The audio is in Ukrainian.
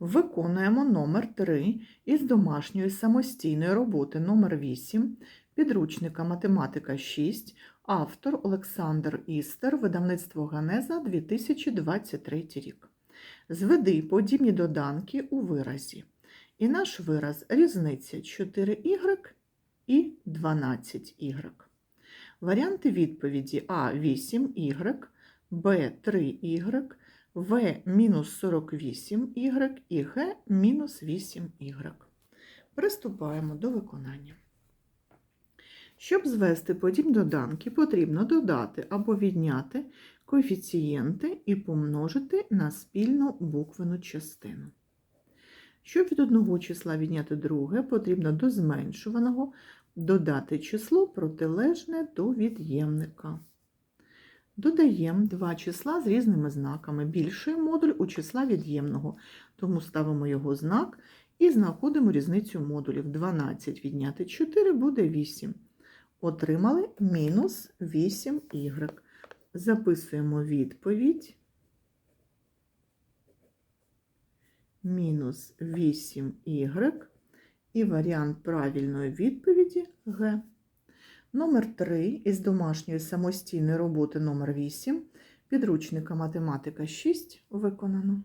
Виконуємо номер 3 із домашньої самостійної роботи номер 8 підручника математика 6, автор Олександр Істер, видавництво Ганеза 2023 рік. Зведи подібні доданки у виразі. І наш вираз різниця 4y і 12y. Варіанти відповіді А 8y, Б 3y, В мінус 48y і Г мінус 8y. Приступаємо до виконання. Щоб звести подібні доданки, потрібно додати або відняти коефіцієнти і помножити на спільну буквену частину. Щоб від одного числа відняти друге, потрібно до зменшуваного додати число протилежне до від'ємника. Додаємо два числа з різними знаками. Більший модуль у числа від'ємного, тому ставимо його знак і знаходимо різницю модулів. 12 відняти 4 буде 8. Отримали мінус 8y. Записуємо відповідь. Мінус 8y. І варіант правильної відповіді Г. Номер 3 із домашньої самостійної роботи номер 8 підручника математика 6 виконано.